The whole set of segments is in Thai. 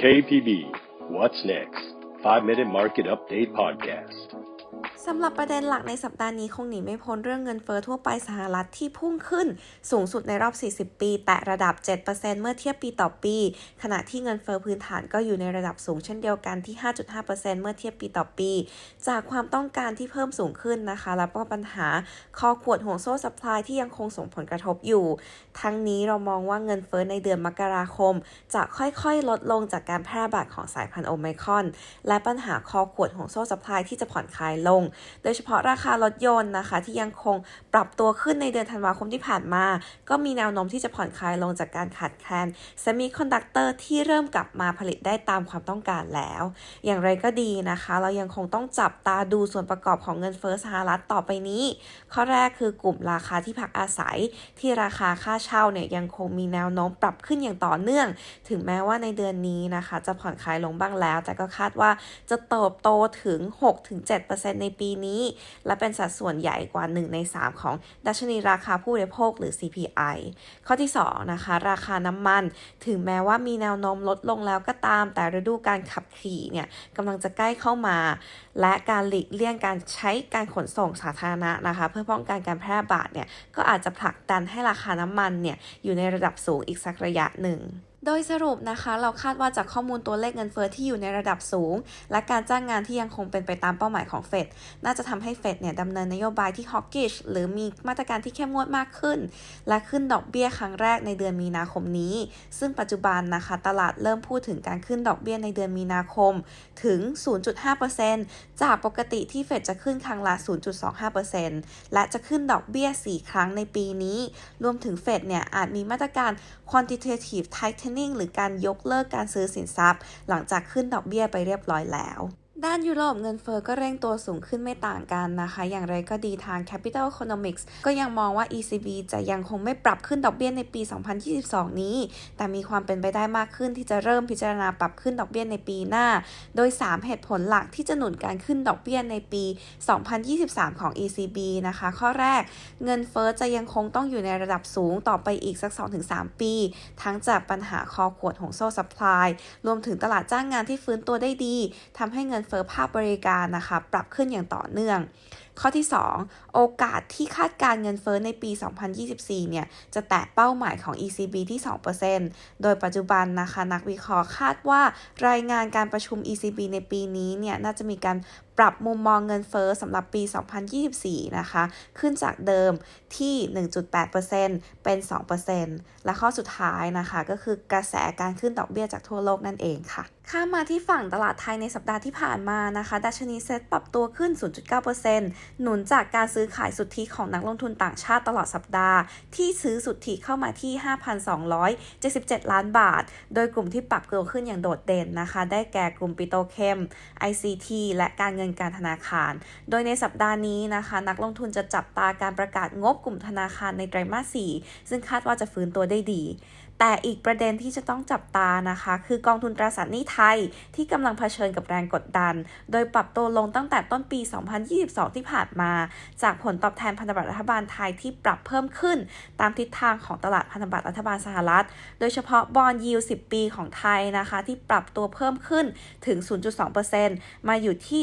KPB What's Next? 5 Minute Market Update Podcast สำหรับประเด็นหลักในสัปดาห์นี้คงหนีไม่พ้นเรื่องเงินเฟอ้อทั่วไปสหรัฐที่พุ่งขึ้นสูงสุดในรอบ 40 ปี แต่ระดับ 7%เมื่อเทียบปีต่อปี ขณะที่เงินเฟอ้อพื้นฐานก็อยู่ในระดับสูงเช่นเดียวกันที่ 5.5%เมื่อเทียบปีต่อปี จากความต้องการที่เพิ่มสูงขึ้นนะคะ แล้วก็ปัญหาคอขวดห่วงโซ่ซัพพลายที่ยังคงส่งผลกระทบอยู่ ทั้งนี้เรามองว่าเงินเฟอ้อในเดือนมกราคม จะค่อยๆ ลดลงจากการแพร่ระบาดของสายพันธุ์โอไมครอน และปัญหาคอขวดห่วงโซ่ซัพพลายที่จะผ่อนคลายลงโดยเฉพาะราคารถยนต์นะคะ ที่ยังคงปรับตัวขึ้นในเดือนธันวาคมที่ผ่านมา ก็มีแนวโน้มที่จะผ่อนคลายลงจากการขาดแคลนเซมิคอนดักเตอร์ที่เริ่มกลับมาผลิตได้ตามความต้องการแล้ว อย่างไรก็ดีนะคะ เรายังคงต้องจับตาดูส่วนประกอบของเงินเฟ้อสหรัฐต่อไปนี้ ข้อแรกคือกลุ่มราคาที่พักอาศัย ที่ราคาค่าเช่าเนี่ยยังคงมีแนวโน้มปรับขึ้นอย่างต่อเนื่อง ถึงแม้ว่าในเดือนนี้นะคะ จะผ่อนคลายลงบ้างแล้ว แต่ก็คาดว่าจะเติบโตถึง 6-7%ในปีนี้ และเป็นสัดส่วนใหญ่กว่า 1 ใน 3 ของดัชนีราคาผู้บริโภคหรือ CPI ข้อที่ 2 นะคะ ราคาน้ำมัน ถึงแม้ว่ามีแนวโน้มลดลงแล้วก็ตาม แต่ฤดูการขับขี่เนี่ยกำลังจะใกล้เข้ามา และการหลีกเลี่ยงการใช้การขนส่งสาธารณะนะคะ เพื่อป้องกันการแพร่ระบาดเนี่ยก็อาจจะผลักดันให้ราคาน้ำมันเนี่ยอยู่ในระดับสูงอีกสักระยะหนึ่ง โดยสรุปนะคะเราคาดว่าจากข้อมูลตัวเลขเงินเฟอ้อที่อยู่ในระดับสูง และการจ้างงานที่ยังคงเป็นไปตามเป้าหมายของเฟดน่าจะทำให้เฟดเนี่ยดำเนินนโยบายที่ฮอกกิชหรือมีมาตรการที่เข้มงวดมากขึ้น และขึ้นดอกเบี้ยครั้งแรกในเดือนมีนาคมนี้ ซึ่งปัจจุบันนะคะตลาดเริ่มพูดถึงการขึ้นดอกเบี้ยในเดือนมีนาคมถึง 0.5%จากปกติที่เฟดจะขึ้นครั้งละ 0.25%และจะขึ้นดอกเบี้ย 4 ครั้งในปีนี้ รวมถึงเฟดเนี่ยอาจมีมาตรการ quantitative tightening หรือการยกเลิกการซื้อสินทรัพย์ หลังจากขึ้นดอกเบี้ยไปเรียบร้อยแล้ว ด้านยุโรปเงินเฟอ้อก็เร่งตัวสูงขึ้นไม่ต่างกันนะคะ อย่างไรก็ดีทาง Capital Economics ก็ยังมองว่า ECB จะยังคงไม่ปรับขึ้นดอกเบี้ยในปี 2022 นี้ แต่มีความเป็นไปได้มากขึ้นที่จะเริ่มพิจารณาปรับขึ้นดอกเบี้ยในปีหน้า โดย 3 เหตุผลหลักที่จะหนุนการขึ้นดอกเบี้ยในปี 2023 ของ ECB นะคะ ข้อแรกเงินเฟอ้อจะยังคงต้องอยู่ในระดับสูงต่อไปอีกสัก 2-3 ปี ทั้งจากปัญหาคอขวดของโซ่ซัพพลายรวมถึงตลาดจ้างงานที่ฟื้นตัวได้ดีทำให้เงินเฟอ้อภาพบริการนะคะ ปรับขึ้นอย่างต่อเนื่อง ข้อที่ 2 โอกาสที่คาดการเงินเฟ้อในปี 2024 เนี่ย จะแตะเป้าหมายของ ECB ที่ 2%โดยปัจจุบันนะคะนักวิเคราะห์คาดว่ารายงานการประชุม ECB ในปีนี้เนี่ย น่าจะมีการปรับมุมมองเงินเฟ้อสำหรับปี 2024 นะคะ ขึ้นจากเดิมที่ 1.8%เป็น 2%และข้อสุดท้ายนะคะ ก็คือกระแสการขึ้นดอกเบี้ยจากทั่วโลกนั่นเองค่ะ ข้ามมาที่ฝั่งตลาดไทยในสัปดาห์ที่ผ่านมานะคะ ดัชนีเซ็ตปรับตัวขึ้น 0.9%หนุนจากการซื้อขายสุทธิของนักลงทุนต่างชาติตลอดสัปดาห์ ที่ซื้อสุทธิเข้ามาที่ 5,277 ล้านบาท โดยกลุ่มที่ปรับตัวขึ้นอย่างโดดเด่นนะคะ ได้แก่กลุ่มปิโตเคม ICT และการเงินการธนาคาร โดยในสัปดาห์นี้นะคะ นักลงทุนจะจับตาการประกาศงบกลุ่มธนาคารในไตรมาส 4 ซึ่งคาดว่าจะฟื้นตัวได้ดี แต่อีกประเด็นที่จะต้องจับตานะคะ คือกองทุนตราสารหนี้ไทยที่กำลังเผชิญกับแรงกดดัน โดยปรับตัวลงตั้งแต่ต้นปี 2022 ที่ผ่านมา จากผลตอบแทนพันธบัตรรัฐบาลไทยที่ปรับเพิ่มขึ้น ตามทิศทางของตลาดพันธบัตรรัฐบาลสหรัฐ โดยเฉพาะบอลยิว10 ปีของไทยนะคะ ที่ปรับตัวเพิ่มขึ้นถึง 0.2%มาอยู่ที่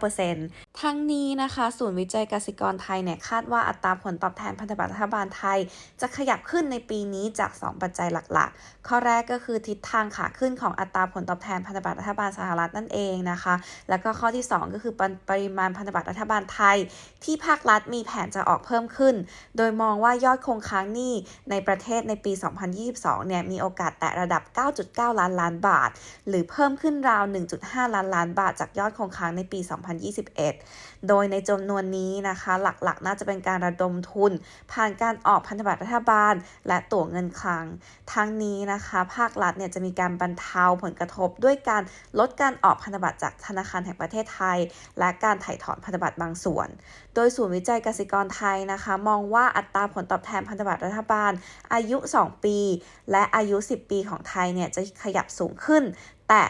2.09%ทั้งนี้นะคะ ศูนย์วิจัยกสิกรไทยเนี่ยคาดว่าอัตราผลตอบแทนพันธบัตรรัฐบาลไทย จะขยับขึ้นในปีนี้จาก 2 ปัจจัยหลักๆ ข้อแรกก็คือทิศทางขาขึ้นของอัตราผลตอบแทนพันธบัตรรัฐบาลสหรัฐนั่นเองนะคะ แล้วก็ข้อที่ 2 ก็คือปปริมาณพันธบัตรรัฐบาลไทย ที่ภาครัฐมีแผนจะออกเพิ่มขึ้น โดยมองว่ายอดคงค้างหนี้ในประเทศในปี 2022 เนี่ยมีโอกาสแตะระดับ 9.9 ล้านล้านบาท หรือเพิ่มขึ้นราว 1.5 ล้านล้านบาท จากยอดคงค้างในปี 2021 โดยในจำนวนนี้นะคะหลักๆ น่าจะเป็นการระดมทุน ผ่านการออกพันธบัตรรัฐบาล และตั๋วเงินคลัง ทั้งนี้นะคะภาครัฐเนี่ยจะมีการบรรเทาผลกระทบด้วยการลดการออกพันธบัตรจากธนาคารแห่งประเทศไทย และการถ่ายถอนพันธบัตรบางส่วน โดยศูนย์วิจัยกสิกรไทยนะคะ มองว่าอัตราผลตอบแทนพันธบัตรรัฐบาล อายุ 2 ปี และอายุ 10 ปีของไทยเนี่ยจะขยับสูงขึ้นแต่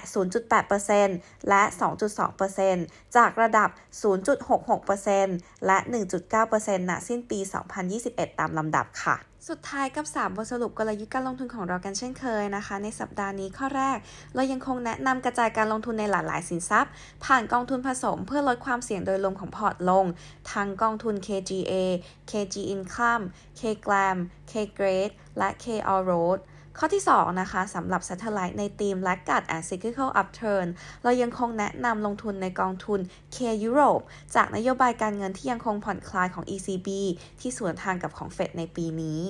0.8%และ 2.2%จากระดับ 0.66%และ 1.9%ณสิ้นปี 2021 ตามลำดับค่ะ สุดท้ายกับ 3 บทสรุปกลยุทธ์การลงทุนของเรากันเช่นเคยนะคะ ในสัปดาห์นี้ข้อแรก เรายังคงแนะนำกระจายการลงทุนในหลากหลายสินทรัพย์ ผ่านกองทุนผสมเพื่อลดความเสี่ยงโดยรวมของพอร์ตลง ทั้งกองทุน KGA KG Income KGLAM KGRADE และ K All Road ข้อที่ 2 นะคะสำหรับ Satellite ในทีม Laggard and Cyclical Upturn เรายังคงแนะนำลงทุนในกองทุน K Europe จากนโยบายการเงินที่ยังคงผ่อนคลายของ ECB ที่สวนทางกับของเฟดในปีนี้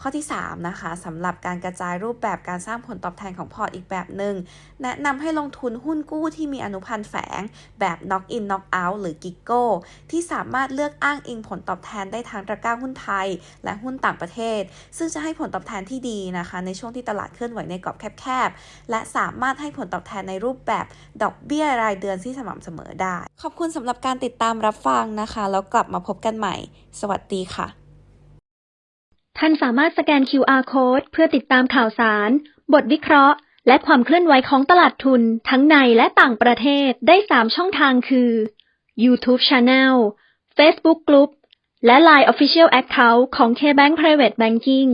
ข้อที่ 3 นะคะสำหรับการกระจายรูปแบบการสร้างผลตอบแทนของพอร์ตอีกแบบหนึ่งแนะนำให้ลงทุนหุ้นกู้ที่มีอนุพันธ์แฝง แบบ knock in knock out หรือ GIGO ที่สามารถเลือกอ้างอิงผลตอบแทนได้ทั้งตะกร้าหุ้นไทย และหุ้นต่างประเทศ ซึ่งจะให้ผลตอบแทนที่ดีนะคะในช่วงที่ตลาดเคลื่อนไหวในกรอบแคบๆ และสามารถให้ผลตอบแทนในรูปแบบดอกเบี้ยรายเดือนที่สม่ำเสมอได้ ขอบคุณสำหรับการติดตามรับฟังนะคะ แล้วกลับมาพบกันใหม่ สวัสดีค่ะ ท่านสามารถสแกน QR Code เพื่อติดตามข่าวสาร บทวิเคราะห์ และความเคลื่อนไหวของตลาดทุนทั้งในและต่างประเทศได้ 3 ช่องทางคือ YouTube Channel Facebook Group และ Line Official Account ของ KBank Private Banking